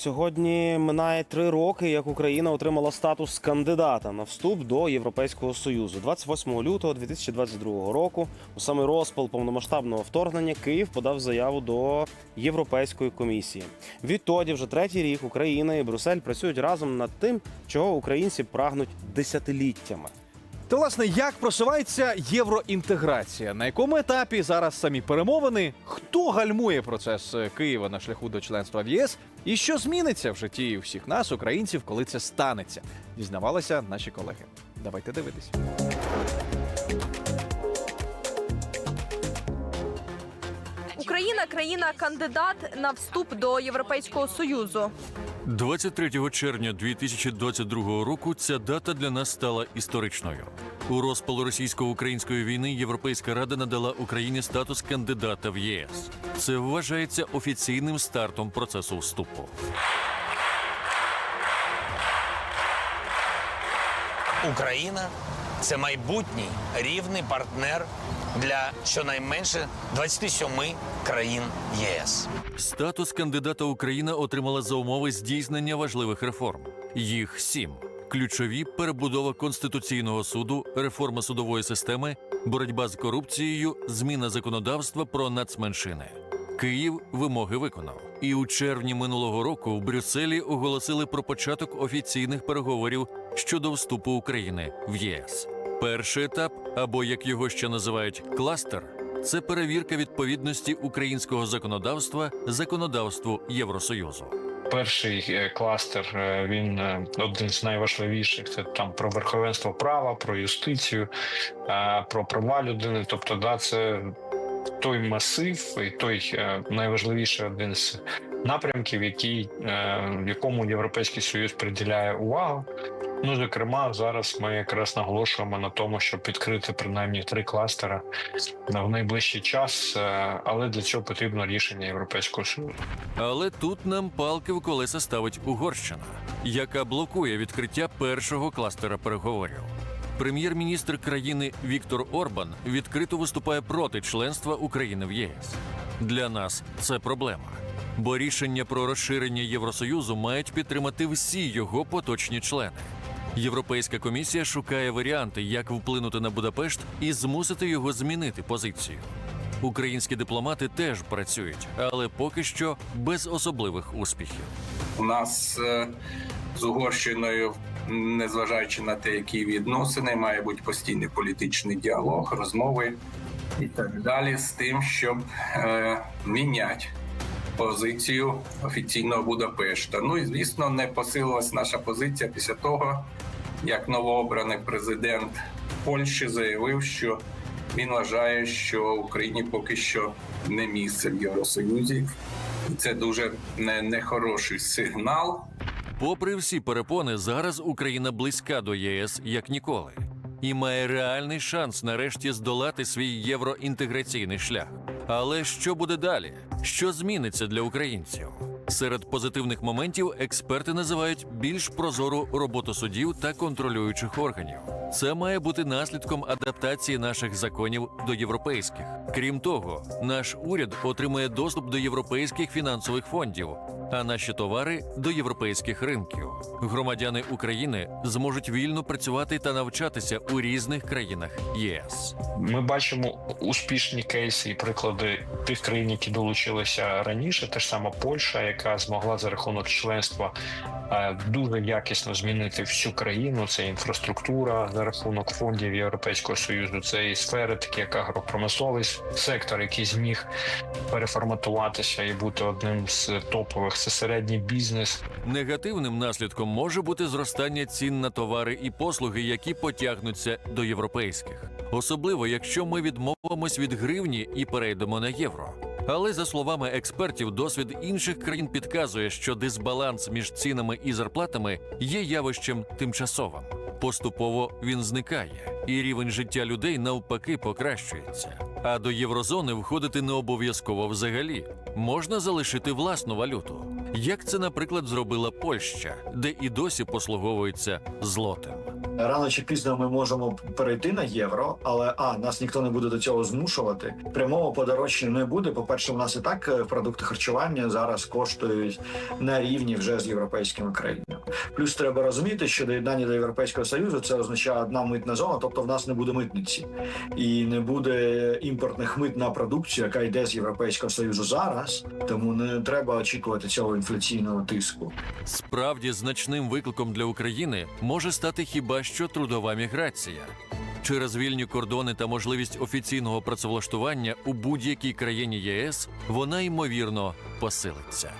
Сьогодні минає три роки, як Україна отримала статус кандидата на вступ до Європейського союзу. 28 лютого 2022 року, у самий розпал повномасштабного вторгнення, Київ подав заяву до Європейської комісії. Відтоді, вже третій рік, Україна і Брюссель працюють разом над тим, чого українці прагнуть десятиліттями. Та власне, як просувається євроінтеграція? На якому етапі зараз самі перемовини? Хто гальмує процес е, Києва на шляху до членства в ЄС? І що зміниться в житті всіх нас, українців, коли це станеться? Дізнавалися наші колеги. Давайте дивитись. Україна країна-кандидат на вступ до Європейського союзу. 23 червня 2022 року ця дата для нас стала історичною. У розпал російсько-української війни Європейська рада надала Україні статус кандидата в ЄС. Це вважається офіційним стартом процесу вступу. Україна це майбутній рівний партнер для щонайменше 27 країн ЄС. Статус кандидата Україна отримала за умови здійснення важливих реформ. Їх сім: ключові перебудова конституційного суду, реформа судової системи, боротьба з корупцією, зміна законодавства про нацменшини. Київ вимоги виконав. І у червні минулого року в Брюсселі оголосили про початок офіційних переговорів щодо вступу України в ЄС. Перший етап, або як його ще називають кластер, це перевірка відповідності українського законодавства законодавству Євросоюзу. Перший е, кластер е, він е, один з найважливіших. Це там про верховенство права, про юстицію, про права людини. Тобто, да, це той масив і той найважливіший один з напрямків, який е, в якому Європейський Союз приділяє увагу. Ну, зокрема, зараз ми якраз наголошуємо на тому, щоб відкрити принаймні три кластера в найближчий час, е, але для цього потрібно рішення Європейського Союзу. Але тут нам палки в колеса ставить Угорщина, яка блокує відкриття першого кластера переговорів. Прем'єр-міністр країни Віктор Орбан відкрито виступає проти членства України в ЄС. Для нас це проблема, бо рішення про розширення Євросоюзу мають підтримати всі його поточні члени. Європейська комісія шукає варіанти, як вплинути на Будапешт і змусити його змінити позицію. Українські дипломати теж працюють, але поки що без особливих успіхів. У нас е, з Угорщиною, незважаючи на те, які відносини, має бути постійний політичний діалог, розмови і так далі, з тим, щоб е, міняти позицію офіційного Будапешта. Ну і звісно, не посилилась наша позиція після того, як новообраний президент Польщі заявив, що він вважає, що Україні поки що не місце в Євросоюзі. І це дуже не, нехороший сигнал. Попри всі перепони, зараз Україна близька до ЄС як ніколи і має реальний шанс нарешті здолати свій євроінтеграційний шлях. Але що буде далі? Що зміниться для українців? Серед позитивних моментів експерти називають більш прозору роботу судів та контролюючих органів. Це має бути наслідком адаптації наших законів до європейських. Крім того, наш уряд отримує доступ до європейських фінансових фондів, а наші товари до європейських ринків. Громадяни України зможуть вільно працювати та навчатися у різних країнах ЄС. Ми бачимо успішні кейси і приклади тих країн, які долучилися раніше. Те ж сама Польща, яка змогла за рахунок членства дуже якісно змінити всю країну. Це інфраструктура за рахунок фондів Європейського союзу. Це і сфери, такі як агропромисловий сектор, який зміг переформатуватися і бути одним з топових. Це середній бізнес. Негативним наслідком може бути зростання цін на товари і послуги, які потягнуться до європейських, особливо якщо ми відмовимось від гривні і перейдемо на євро. Але за словами експертів, досвід інших країн підказує, що дисбаланс між цінами і зарплатами є явищем тимчасовим. Поступово він зникає, і рівень життя людей навпаки покращується. А до єврозони входити не обов'язково взагалі можна залишити власну валюту. Як це, наприклад, зробила Польща, де і досі послуговується злотим. Рано чи пізно ми можемо перейти на євро, але а нас ніхто не буде до цього змушувати. Прямого подорожчання не буде. По перше, у нас і так е, продукти харчування зараз коштують на рівні вже з європейськими країнами. Плюс треба розуміти, що доєднання до європейського союзу це означає одна митна зона, тобто в нас не буде митниці і не буде імпортних мит на продукцію, яка йде з європейського союзу зараз. Тому не треба очікувати цього інфляційного тиску. Справді значним викликом для України може стати хіба що трудова міграція. Через вільні кордони та можливість офіційного працевлаштування у будь-якій країні ЄС вона ймовірно посилиться.